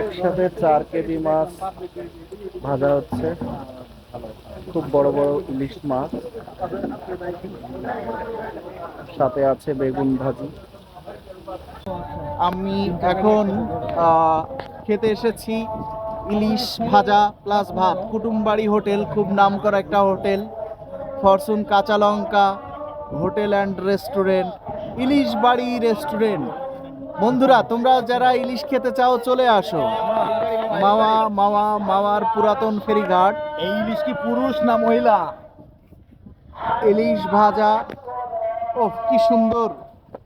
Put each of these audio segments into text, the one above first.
একসাথে চার কেজি মাছ ভাজা হচ্ছে। খুব বড় বড় ইলিশ মাছ। সাথে আছে বেগুন ভাজি। আমি এখন খেতে এসেছি ইলিশ ভাজা প্লাস ভাত। কুটুমবাড়ি হোটেল, খুব নামকরা একটা hotel. Fortune Kancha Lanka, hotel and restaurant, Ilish Bari restaurant. বন্ধুরা, তোমরা যারা ইলিশ খেতে চাও, চলে আসো। মামা মামা মামার পুরাতন ফেরিঘাট। এই ইলিশ কি পুরুষ না মহিলা? ইলিশ ভাজা। ও কি সুন্দর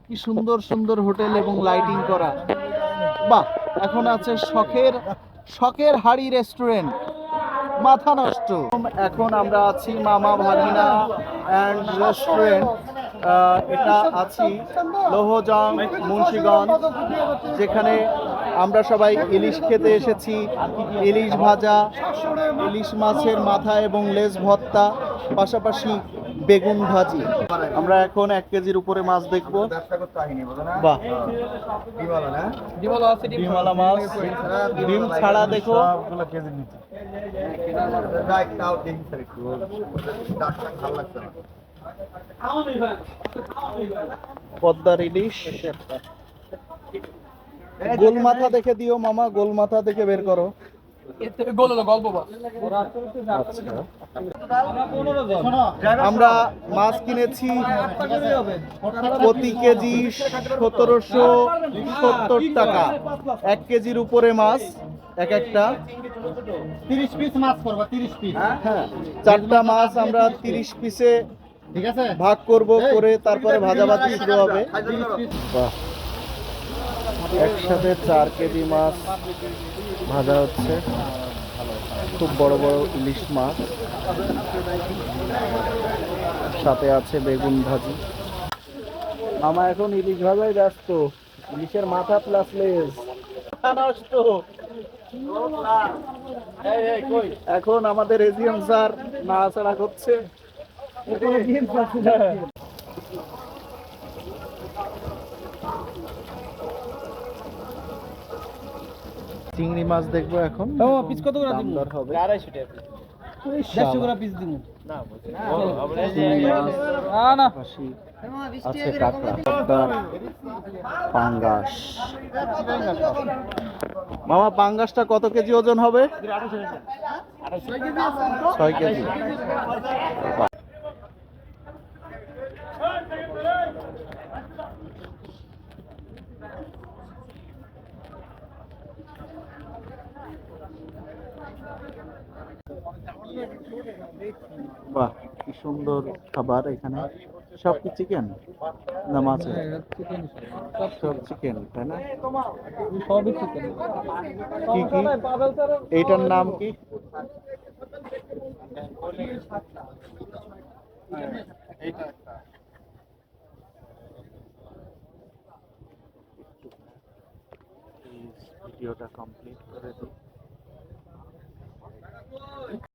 কি সুন্দর সুন্দর হোটেল এবং লাইটিং করা। বাহ, এখন আছে শখের শখের হাড়ি রেস্টুরেন্ট মাথা নষ্ট। এখন আমরা আছি মামা ভাগিনা অ্যান্ড রেস্টুরেন্ট এটা আছি লোহজং, মুন্সীগঞ্জ, যেখানে আমরা সবাই ইলিশ খেতে এসেছি। ইলিশ ভাজা, ইলিশ মাছের মাথা এবং লেজ ভর্তা, পাশাপাশি বেগুন ভাজি। আমরা এখন এক কেজির উপরে মাছ দেখব। ডিম ছাড়া দেখো। পদ্মার ইলিশ। গোল মাথা দেখে দিও মামা গোল মাথা দেখে বের করো। আচ্ছা। আমরা মাছ কিনেছি প্রতি কেজি সতেরোশো সত্তর টাকা। এক কেজির উপরে মাছ এক একটা। তিরিশ পিস মাছ করব তিরিশ পিস। হ্যাঁ চারটা মাছ আমরা তিরিশ পিসে ঠিক আছে? ভাগ করব করে তারপরে ভাজাভাজি শুরু হবে। বাহ। একসাথে চার কেজি মাছ ভাজা হচ্ছে। খুব বড় বড় ইলিশ মাছ। সাথে আছে বেগুন ভাজি। মামা এখন ইলিশ ভাজাই ব্যস্ত। ইলিশের মাথা প্লাস লেজ নষ্ট। এখন আমাদের এজিএম স্যার নাড়াচাড়া করছে। চিংড়ি মাছ দেখব এখন। পিস কত করে হবে। টাকা করে পিস দিব। চিংড়ি না না। আছে কাঁকড়া। পাঙ্গাস। মামা পাঙ্গাসটা কত কেজি ওজন হবে? ছয় কেজি। বাহ। কি সুন্দর খাবার এখানে। সব কি চিকেন না মাছ সব চিকেন তাই না? সবই চিকেন কি কি? এইটার নাম কি? ভিডিওটা কমপ্লিট করে দিই।